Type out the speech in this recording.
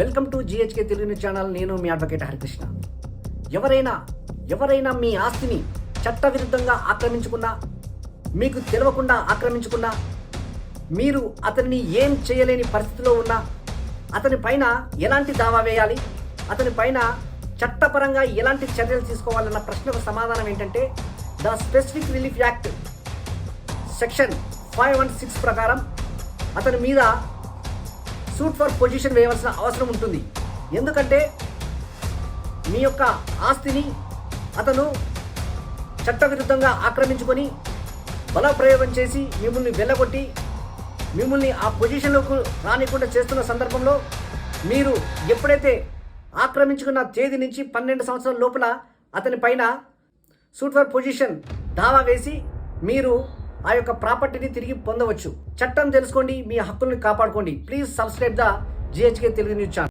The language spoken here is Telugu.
Welcome to GHK Telugu channel. నేను మీ అడ్వకేట్ హరికృష్ణ. ఎవరైనా ఎవరైనా మీ ఆస్తిని చట్టవిరుద్ధంగా ఆక్రమించుకున్నా మీకు తెలవకుండా ఆక్రమించుకున్నా మీరు అతనిని ఏం చేయలేని పరిస్థితిలో ఉన్నా అతని పైన ఎలాంటి దావా వేయాలి అతని పైన చట్టపరంగా ఎలాంటి చర్యలు తీసుకోవాలన్న ప్రశ్నకు సమాధానం ఏంటంటే the specific relief act section five one six ప్రకారం అతని మీద సూట్ ఫర్ పొజిషన్ వేయవలసిన అవసరం ఉంటుంది. ఎందుకంటే మీ యొక్క ఆస్తిని అతను చట్టవిరుద్ధంగా ఆక్రమించుకొని బలప్రయోగం చేసి మిమ్మల్ని వెళ్ళగొట్టి మిమ్మల్ని ఆ పొజిషన్లోకి రానికుండా చేస్తున్న సందర్భంలో మీరు ఎప్పుడైతే ఆక్రమించుకున్న తేదీ నుంచి పన్నెండు సంవత్సరాల లోపల అతని పైన సూట్ ఫర్ పొజిషన్ దావా వేసి మీరు ఆ యొక్క ప్రాపర్టీని తిరిగి పొందవచ్చు. చట్టం తెలుసుకోండి మీ హక్కుల్ని కాపాడుకోండి. Please subscribe the GHK Telugu news channel